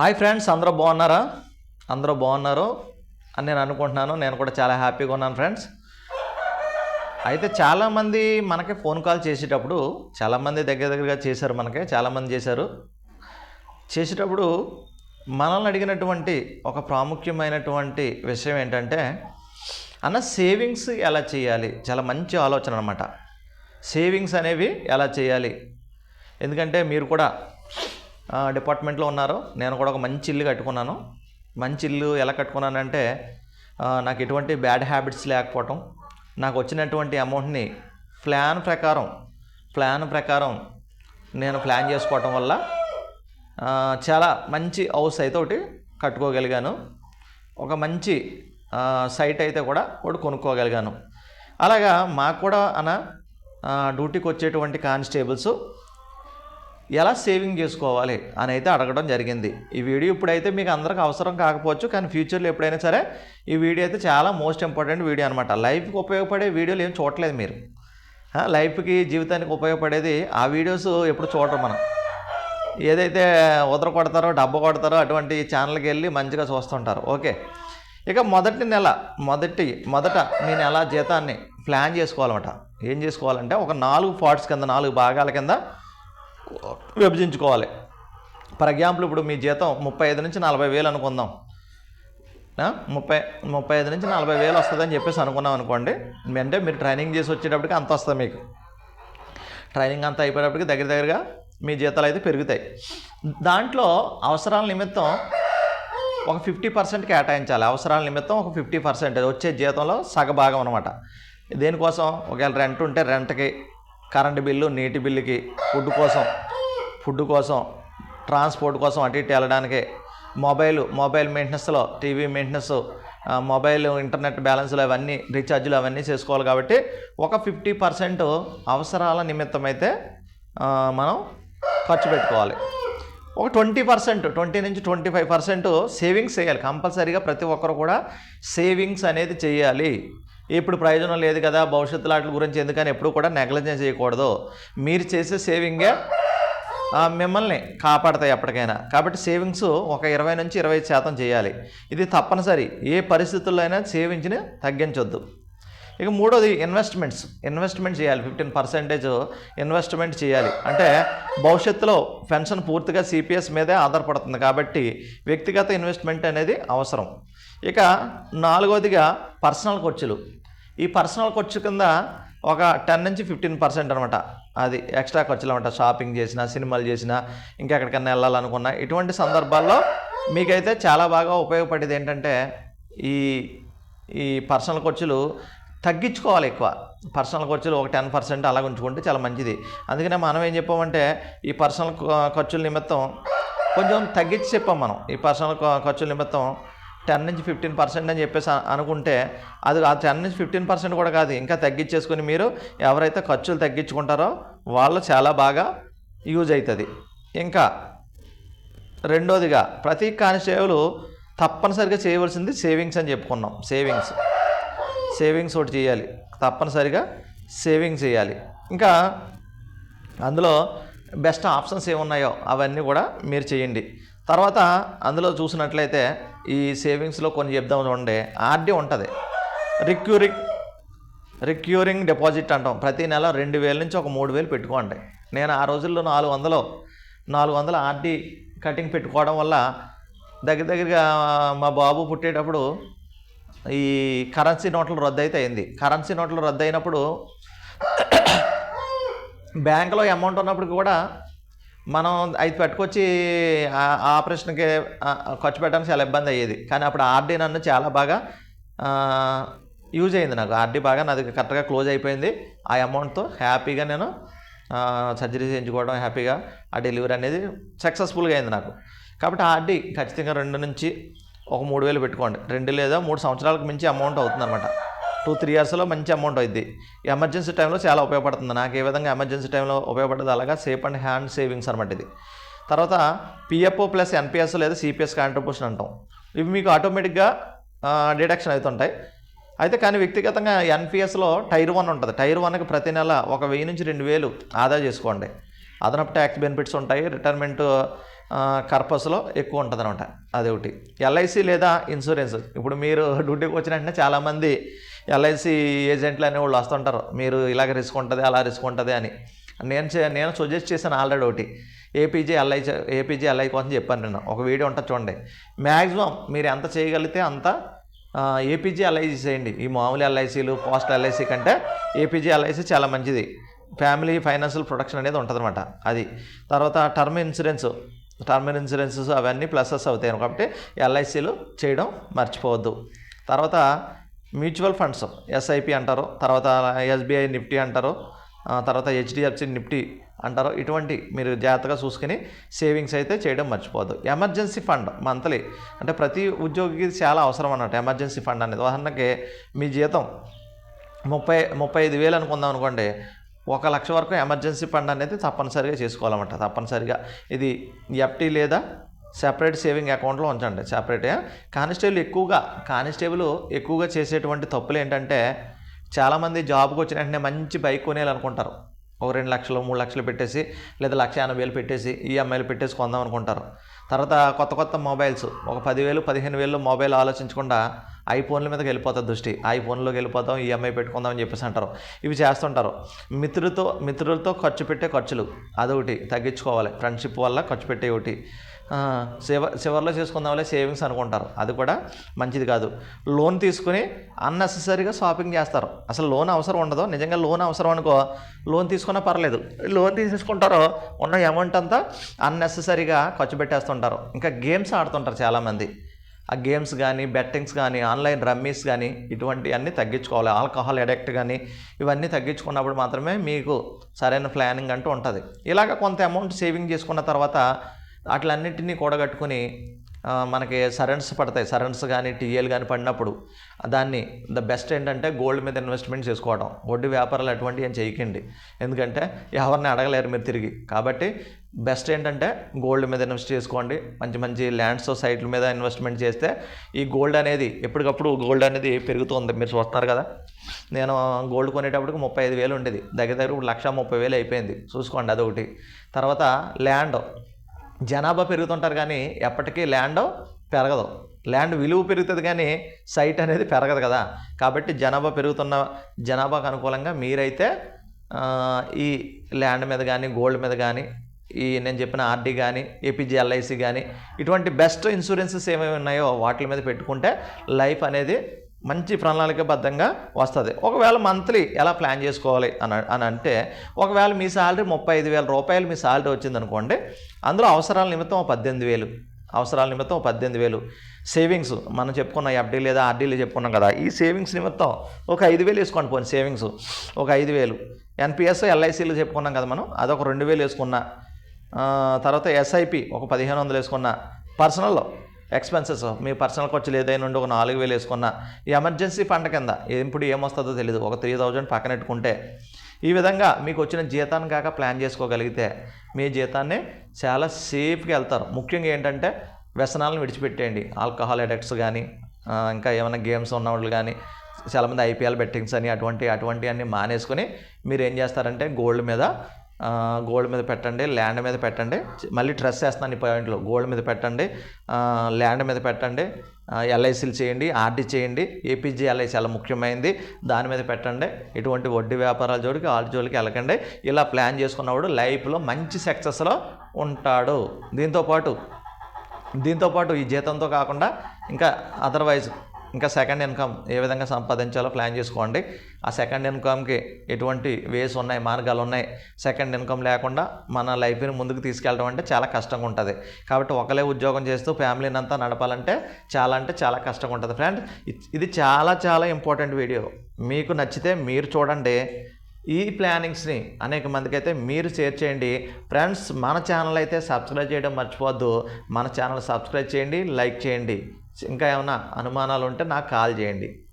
Hi friends అందరూ బాగున్నారా? అందరూ బాగున్నారు అని నేను అనుకుంటున్నాను. నేను కూడా చాలా హ్యాపీగా ఉన్నాను ఫ్రెండ్స్. అయితే చాలామంది మనకి ఫోన్ కాల్ చేసేటప్పుడు చాలామంది దగ్గర దగ్గరగా చేశారు మనకి చాలామంది చేశారు. చేసేటప్పుడు మనల్ని అడిగినటువంటి ఒక ప్రాముఖ్యమైనటువంటి విషయం ఏంటంటే అన్న సేవింగ్స్ ఎలా చేయాలి? చాలా మంచి ఆలోచన అనమాట సేవింగ్స్ అనేవి ఎలా చేయాలి? ఎందుకంటే మీరు కూడా డిపార్ట్మెంట్లో ఉన్నారు. నేను కూడా ఒక మంచి ఇల్లు కట్టుకున్నాను. మంచి ఇల్లు ఎలా కట్టుకున్నానంటే నాకు ఎటువంటి బ్యాడ్ హ్యాబిట్స్ లేకపోవటం నాకు వచ్చినటువంటి అమౌంట్ని ప్లాన్ ప్రకారం ప్లాన్ ప్రకారం నేను ప్లాన్ చేసుకోవటం వల్ల చాలా మంచి హౌస్ అయితే ఒకటి కట్టుకోగలిగాను. ఒక మంచి సైట్ అయితే కూడా ఒకటి కొనుక్కోగలిగాను. అలాగా మాకు కూడా అన డ్యూటీకి వచ్చేటువంటి కానిస్టేబుల్స్ ఎలా సేవింగ్ చేసుకోవాలి అని అయితే అడగడం జరిగింది. ఈ వీడియో ఇప్పుడైతే మీకు అందరికి అవసరం కాకపోవచ్చు కానీ ఫ్యూచర్లో ఎప్పుడైనా సరే ఈ వీడియో అయితే చాలా మోస్ట్ ఇంపార్టెంట్ వీడియో అనమాట లైఫ్కి ఉపయోగపడే వీడియోలు ఏం చూడట్లేదు మీరు. లైఫ్కి జీవితానికి ఉపయోగపడేది ఆ వీడియోస్ ఎప్పుడు చూడరు మనం. ఏదైతే ఉదర కొడతారో డబ్బ కొడతారో అటువంటి ఛానల్కి వెళ్ళి మంచిగా చూస్తుంటారు. ఓకే ఇక మొదటి నెల మొదటి మొదట మీ నెల జీతాన్ని ప్లాన్ చేసుకోవాలన్నమాట. ఏం చేసుకోవాలంటే ఒక నాలుగు పార్ట్స్ కింద నాలుగు భాగాల కింద విభజించుకోవాలి. ఫర్ ఎగ్జాంపుల్ ఇప్పుడు మీ జీతం ముప్పై ఐదు నుంచి నలభై వేలు అనుకుందాం. ముప్పై ముప్పై ఐదు నుంచి నలభై వేలు వస్తుందని చెప్పేసి అనుకున్నాం అనుకోండి అంటే మీరు ట్రైనింగ్ చేసి వచ్చేటప్పటికి అంత వస్తుంది మీకు. ట్రైనింగ్ అంతా అయిపోయేటప్పటికి దగ్గర దగ్గరగా మీ జీతాలు అయితే పెరుగుతాయి. దాంట్లో అవసరాల నిమిత్తం ఒక ఫిఫ్టీ పర్సెంట్ కేటాయించాలి. అవసరాల నిమిత్తం ఒక ఫిఫ్టీ పర్సెంట్. వచ్చే జీతంలో సగభాగం అనమాట దేనికోసం? ఒకవేళ రెంట్ ఉంటే రెంట్కి కరెంటు బిల్లు నీటి బిల్లుకి ఫుడ్ కోసం ఫుడ్ కోసం ట్రాన్స్పోర్ట్ కోసం అటు ఇటు వెళ్ళడానికి. మొబైల్ మొబైల్ మెయింటెనెన్స్లో టీవీ మెయింటెనెన్స్ మొబైల్ ఇంటర్నెట్ బ్యాలెన్స్లు అవన్నీ రీఛార్జీలు అవన్నీ చేసుకోవాలి కాబట్టి ఒక ఫిఫ్టీ పర్సెంట్ అవసరాల నిమిత్తం అయితే మనం ఖర్చు పెట్టుకోవాలి. ఒక ట్వంటీ పర్సెంట్ ట్వంటీ నుంచి ట్వంటీ ఫైవ్ పర్సెంట్ సేవింగ్స్ చేయాలి. కంపల్సరీగా ప్రతి ఒక్కరు కూడా సేవింగ్స్ అనేది చేయాలి. ఇప్పుడు ప్రయోజనం లేదు కదా భవిష్యత్తు లాట్ల గురించి ఎందుకని ఎప్పుడు కూడా నెగ్లెజెన్స్ చేయకూడదు. మీరు చేసే సేవింగే మిమ్మల్ని కాపాడతాయి ఎప్పటికైనా. కాబట్టి సేవింగ్స్ ఒక ఇరవై నుంచి ఇరవై శాతం చేయాలి. ఇది తప్పనిసరి. ఏ పరిస్థితుల్లో అయినా సేవింగ్స్ని తగ్గించొద్దు. ఇక మూడోది ఇన్వెస్ట్మెంట్స్ ఇన్వెస్ట్మెంట్ చేయాలి. ఫిఫ్టీన్ పర్సెంటేజ్ ఇన్వెస్ట్మెంట్ చేయాలి. అంటే భవిష్యత్తులో పెన్షన్ పూర్తిగా సిపిఎస్ మీదే ఆధారపడుతుంది కాబట్టి వ్యక్తిగత ఇన్వెస్ట్మెంట్ అనేది అవసరం. ఇక నాలుగోదిగా పర్సనల్ ఖర్చులు. ఈ పర్సనల్ ఖర్చు కింద ఒక టెన్ నుంచి ఫిఫ్టీన్ పర్సెంట్ అనమాట. అది ఎక్స్ట్రా ఖర్చులు అనమాట. షాపింగ్ చేసినా సినిమాలు చేసినా ఇంకెక్కడికన్నా వెళ్ళాలనుకున్నా. ఇటువంటి సందర్భాల్లో మీకైతే చాలా బాగా ఉపయోగపడేది ఏంటంటే ఈ ఈ పర్సనల్ ఖర్చులు తగ్గించుకోవాలి ఎక్కువ. పర్సనల్ ఖర్చులు ఒక టెన్ పర్సెంట్ అలా ఉంచుకుంటే చాలా మంచిది. అందుకనే మనం ఏం చెప్పామంటే ఈ పర్సనల్ ఖర్చుల నిమిత్తం కొంచెం తగ్గించి చెప్పాం మనం. ఈ పర్సనల్ ఖర్చుల నిమిత్తం టెన్ నుంచి ఫిఫ్టీన్ పర్సెంట్ అని చెప్పేసి అనుకుంటే అది ఆ టెన్ నుంచి ఫిఫ్టీన్ పర్సెంట్ కూడా కాదు. ఇంకా తగ్గించేసుకొని మీరు ఎవరైతే ఖర్చులు తగ్గించుకుంటారో వాళ్ళు చాలా బాగా యూజ్ అవుతుంది. ఇంకా రెండోదిగా ప్రతి కానిస్టేబుల్ తప్పనిసరిగా చేయవలసింది సేవింగ్స్ అని చెప్పుకున్నాం. సేవింగ్స్. సేవింగ్స్ ఒకటి చేయాలి. తప్పనిసరిగా సేవింగ్స్ చేయాలి. ఇంకా అందులో బెస్ట్ ఆప్షన్స్ ఏమున్నాయో అవన్నీ కూడా మీరు చేయండి. తర్వాత అందులో చూసినట్లయితే ఈ సేవింగ్స్లో కొన్ని చెప్దాం చూడండి. ఆర్డీ ఉంటుంది. రిక్యూరింగ్ రిక్యూరింగ్ డిపాజిట్ అంటాం. ప్రతి నెల రెండు వేల నుంచి ఒక మూడు వేలు పెట్టుకోండి. నేను ఆ రోజుల్లో నాలుగు వందలు నాలుగు వందల ఆర్డీ కటింగ్ పెట్టుకోవడం వల్ల దగ్గర దగ్గరగా మా బాబు పుట్టేటప్పుడు ఈ కరెన్సీ నోట్లు రద్దు అయితే అయింది. కరెన్సీ నోట్లు రద్దు అయినప్పుడు బ్యాంకులో అమౌంట్ ఉన్నప్పుడు కూడా మనం అది పెట్టుకొచ్చి ఆపరేషన్కి ఖర్చు పెట్టడానికి చాలా ఇబ్బంది అయ్యేది. కానీ అప్పుడు ఆర్డీ నన్ను చాలా బాగా యూజ్ అయింది నాకు. ఆర్డీ బాగా నాది కరెక్ట్గా క్లోజ్ అయిపోయింది. ఆ అమౌంట్తో హ్యాపీగా నేను సర్జరీ చేయించుకోవడం హ్యాపీగా ఆ డెలివరీ అనేది సక్సెస్ఫుల్గా అయింది నాకు. కాబట్టి ఆర్డీ ఖచ్చితంగా రెండు నుంచి ఒక మూడు వేలు పెట్టుకోండి. రెండు లేదా మూడు సంవత్సరాలకు మించి అమౌంట్ అవుతుందన్నమాట. టూ త్రీ ఇయర్స్లో మంచి అమౌంట్ అవుద్ది. ఎమర్జెన్సీ టైంలో చాలా ఉపయోగపడుతుంది. నాకు ఏ విధంగా ఎమర్జెన్సీ టైంలో ఉపయోగపడ్డది అలాగా సేఫ్ అండ్ హ్యాండ్ సేవింగ్స్ అనమాట ఇది. తర్వాత పిఎఫ్ఓ ప్లస్ ఎన్పిఎస్ లేదా సిపిఎస్ కాంట్రిబ్యూషన్ అంటాం. ఇవి మీకు ఆటోమేటిక్గా డిడక్షన్ అవుతుంటాయి. అయితే కానీ వ్యక్తిగతంగా ఎన్పిఎస్లో టైర్ వన్ ఉంటుంది. టైర్ వన్కి ప్రతి నెల ఒక వెయ్యి నుంచి రెండు వేలు ఆదా చేసుకోండి. అదనపు ట్యాక్స్ బెనిఫిట్స్ ఉంటాయి. రిటైర్మెంట్ కర్పస్లో ఎక్కువ ఉంటుంది అనమాట అదొకటి. ఎల్ఐసి లేదా ఇన్సూరెన్స్. ఇప్పుడు మీరు డ్యూటీకి వచ్చిన వెంటనే చాలామంది ఎల్ఐసి ఏజెంట్లు అనే వాళ్ళు వస్తుంటారు. మీరు ఇలాగ రిస్క్ ఉంటుంది అలా రిస్క్ ఉంటుంది అని. నేను చే- నేను సజెస్ట్ చేశాను ఆల్రెడీ ఒకటి. ఏపీజీ ఎల్ఐ ఏపీజీ ఎల్ఐ కోసం చెప్పాను నేను ఒక వీడియో ఉంటుంది చూడండి. మ్యాక్సిమం మీరు ఎంత చేయగలిగితే అంత ఏపీజీ ఎల్ఐసి చేయండి ఈ మామూలు ఎల్ఐసీలు పోస్ట్ ఎల్ఐసి కంటే ఏపీజీ ఎల్ఐసి చాలా మంచిది. ఫ్యామిలీ ఫైనాన్షియల్ ప్రొటెక్షన్ అనేది ఉంటుందన్నమాట. అది. తర్వాత టర్మ్ ఇన్సూరెన్స్. టర్మ్ ఇన్సూరెన్సెస్ అవన్నీ ప్లసెస్ అవుతాయి కాబట్టి ఎల్ఐసీలు చేయడం మర్చిపోవద్దు. తర్వాత మ్యూచువల్ ఫండ్స్ ఎస్ఐపి అంటారు. తర్వాత ఎస్బీఐ నిఫ్టీ అంటారు. తర్వాత హెచ్డిఎఫ్సి నిఫ్టీ అంటారు. ఇటువంటి మీరు జాగ్రత్తగా చూసుకుని సేవింగ్స్ అయితే చేయడం మర్చిపోవద్దు. ఎమర్జెన్సీ ఫండ్ మంత్లీ అంటే ప్రతి ఉద్యోగికి చాలా అవసరం అన్నట్టు ఎమర్జెన్సీ ఫండ్ అనేది. ఉదాహరణకి మీ జీతం ముప్పై ముప్పై ఐదు వేలు అనుకుందాం అనుకోండి. ఒక లక్ష వరకు ఎమర్జెన్సీ ఫండ్ అనేది తప్పనిసరిగా చేసుకోవాలన్నమాట. తప్పనిసరిగా. ఇది ఎఫ్టీ లేదా సెపరేట్ సేవింగ్ అకౌంట్లో ఉంచండి. సెపరేటే కానిస్టేబుల్ ఎక్కువగా కానిస్టేబుల్ ఎక్కువగా చేసేటువంటి తప్పులు ఏంటంటే చాలామంది జాబ్కి వచ్చిన వెంటనే మంచి బైక్ కొనేయాలనుకుంటారు. ఒక రెండు లక్షలు మూడు లక్షలు పెట్టేసి లేదా లక్ష ఎనభై వేలు పెట్టేసి ఈఎంఐలు పెట్టేసి కొందాం అనుకుంటారు తర్వాత కొత్త కొత్త మొబైల్స్. ఒక పదివేలు పదిహేను వేలు మొబైల్ ఆలోచించకుండా ఐఫోన్ల మీదకి వెళ్ళిపోతుంది దృష్టి. ఐఫోన్లోకి వెళ్ళిపోతాం ఈఎంఐ పెట్టుకుందాం అని చెప్పేసి అంటారు. ఇవి చేస్తుంటారు. మిత్రులతో మిత్రులతో ఖర్చు పెట్టే ఖర్చులు అదొకటి తగ్గించుకోవాలి. ఫ్రెండ్షిప్ వల్ల ఖర్చు పెట్టే ఒకటి. ఆ, చివరిలో చేసుకుందాంలే సేవింగ్స్ అనుకుంటారు. అది కూడా మంచిది కాదు. లోన్ తీసుకుని అన్నెసెసరీగా షాపింగ్ చేస్తారు. అసలు లోన్ అవసరం ఉండదు. నిజంగా లోన్ అవసరం అనుకో లోన్ తీసుకున్నా పర్లేదు. లోన్ తీసేసుకుంటారో ఉన్న అమౌంట్ అంతా అన్నెసెసరీగా ఖర్చు పెట్టేస్తుంటారు. ఇంకా గేమ్స్ ఆడుతుంటారు చాలామంది. ఆ గేమ్స్ కానీ బెట్టింగ్స్ కానీ ఆన్లైన్ రమ్మీస్ కానీ ఇటువంటి అన్నీ తగ్గించుకోవాలి. ఆల్కహాల్ అడిక్ట్ కానీ ఇవన్నీ తగ్గించుకున్నప్పుడు మాత్రమే మీకు సరైన ప్లానింగ్ అంటూ ఉంటుంది. ఇలాగ కొంత అమౌంట్ సేవింగ్ చేసుకున్న తర్వాత వాటిలన్నింటినీ కూడగట్టుకుని మనకి సరెంట్స్ పడతాయి. సరెంట్స్ కానీ టీఏలు కానీ పడినప్పుడు దాన్ని ద బెస్ట్ ఏంటంటే గోల్డ్ మీద ఇన్వెస్ట్మెంట్ చేసుకోవడం వడ్డీ వ్యాపారాలు అటువంటివి ఏం చేయకండి. ఎందుకంటే ఎవరిని అడగలేరు మీరు తిరిగి. కాబట్టి బెస్ట్ ఏంటంటే గోల్డ్ మీద ఇన్వెస్ట్ చేసుకోండి. మంచి మంచి ల్యాండ్స్ సైట్ల మీద ఇన్వెస్ట్మెంట్ చేస్తే ఈ గోల్డ్ అనేది ఎప్పటికప్పుడు గోల్డ్ అనేది పెరుగుతుంది. మీరు చూస్తున్నారు కదా? నేను గోల్డ్ కొనేటప్పటికి ముప్పై ఐదు వేలు ఉండేది. దగ్గర దగ్గర ఇప్పుడు లక్ష ముప్పై వేలు అయిపోయింది. చూసుకోండి అదొకటి. తర్వాత ల్యాండ్. జనాభా పెరుగుతుంటారు కానీ ఎప్పటికీ ల్యాండ్ పెరగదు. ల్యాండ్ విలువ పెరుగుతుంది కానీ సైట్ అనేది పెరగదు కదా. కాబట్టి జనాభా పెరుగుతున్న జనాభాకు అనుకూలంగా మీరైతే ఈ ల్యాండ్ మీద కానీ గోల్డ్ మీద కానీ ఈ నేను చెప్పిన ఆర్డీ కానీ ఏపీజీ ఎల్ఐసి కానీ ఇటువంటి బెస్ట్ ఇన్సూరెన్సెస్ ఏమేమి ఉన్నాయో వాటి మీద పెట్టుకుంటే లైఫ్ అనేది మంచి ప్రణాళికబద్ధంగా వస్తుంది. ఒకవేళ మంత్లీ ఎలా ప్లాన్ చేసుకోవాలి అని అని అంటే ఒకవేళ మీ శాలరీ ముప్పై ఐదు వేల రూపాయలు మీ శాలరీ వచ్చిందనుకోండి అందులో అవసరాల నిమిత్తం ఒక పద్దెనిమిది వేలు అవసరాల నిమిత్తం ఒక పద్దెనిమిది వేలు. సేవింగ్స్ మనం చెప్పుకున్న ఎఫ్డీ లేదా ఆర్డీలు చెప్పుకున్నాం కదా ఈ సేవింగ్స్ నిమిత్తం ఒక ఐదు వేలు వేసుకోండి పోనీ సేవింగ్స్ ఒక ఐదు వేలు. ఎన్పిఎస్ ఎల్ఐసీలు చెప్పుకున్నాం కదా మనం అదొక రెండు వేలు వేసుకున్నా తర్వాత ఎస్ఐపి ఒక పదిహేను వందలు వేసుకున్నా పర్సనల్లో ఎక్స్పెన్సెస్ మీ పర్సనల్ ఖర్చులు ఏదైనా ఉండి ఒక నాలుగు వేలు వేసుకున్నా ఈ ఎమర్జెన్సీ ఫండ్ కింద ఇప్పుడు ఏమొస్తుందో తెలియదు ఒక త్రీ థౌజండ్ పక్కనెట్టుకుంటే ఈ విధంగా మీకు వచ్చిన జీతాన్ని కాక ప్లాన్ చేసుకోగలిగితే మీ జీతాన్ని చాలా సేఫ్గా వెళ్తారు. ముఖ్యంగా ఏంటంటే వ్యసనాలను విడిచిపెట్టేయండి. ఆల్కహాల్ అడిక్ట్స్ కానీ ఇంకా ఏమైనా గేమ్స్ ఉన్నవాళ్ళు కానీ చాలామంది ఐపీఎల్ బెట్టింగ్స్ అని అటువంటి అటువంటి అన్ని మానేసుకొని మీరు ఏం చేస్తారంటే గోల్డ్ మీద గోల్డ్ మీద పెట్టండి ల్యాండ్ మీద పెట్టండి. మళ్ళీ ట్రెస్ చేస్తున్నాను ఈ పాయింట్లో. గోల్డ్ మీద పెట్టండి ల్యాండ్ మీద పెట్టండి ఎల్ఐసీలు చేయండి ఆర్డీ చేయండి. ఏపీజీ ఎల్ఐసి చాలా ముఖ్యమైనది దాని మీద పెట్టండి. ఇటువంటి వడ్డీ వ్యాపారాల జోడికి ఆల్ జోలికి వెళ్ళకండి. ఇలా ప్లాన్ చేసుకున్నప్పుడు లైఫ్లో మంచి సక్సెస్లో ఉంటాడు. దీంతోపాటు దీంతోపాటు ఈ జీతంతో కాకుండా ఇంకా అదర్వైజ్ ఇంకా సెకండ్ ఇన్కమ్ ఏ విధంగా సంపాదించాలో ప్లాన్ చేసుకోండి. ఆ సెకండ్ ఇన్కమ్కి ఎటువంటి వేస్ ఉన్నాయి మార్గాలు ఉన్నాయి? సెకండ్ ఇన్కమ్ లేకుండా మన లైఫ్ని ముందుకు తీసుకెళ్ళడం అంటే చాలా కష్టంగా ఉంటుంది. కాబట్టి ఒకలే ఉద్యోగం చేస్తూ ఫ్యామిలీని అంతా నడపాలంటే చాలా అంటే చాలా కష్టంగా ఉంటుంది. ఫ్రెండ్ ఇది చాలా చాలా ఇంపార్టెంట్ వీడియో మీకు నచ్చితే మీరు చూడండి. ఈ ప్లానింగ్స్ని అనేక మందికి అయితే మీరు షేర్ చేయండి. ఫ్రెండ్స్ మన ఛానల్ అయితే సబ్స్క్రైబ్ చేయడం మర్చిపోవద్దు. మన ఛానల్ సబ్స్క్రైబ్ చేయండి లైక్ చేయండి. ఇంకా ఏమైనా అనుమానాలు ఉంటే నాకు కాల్ చేయండి.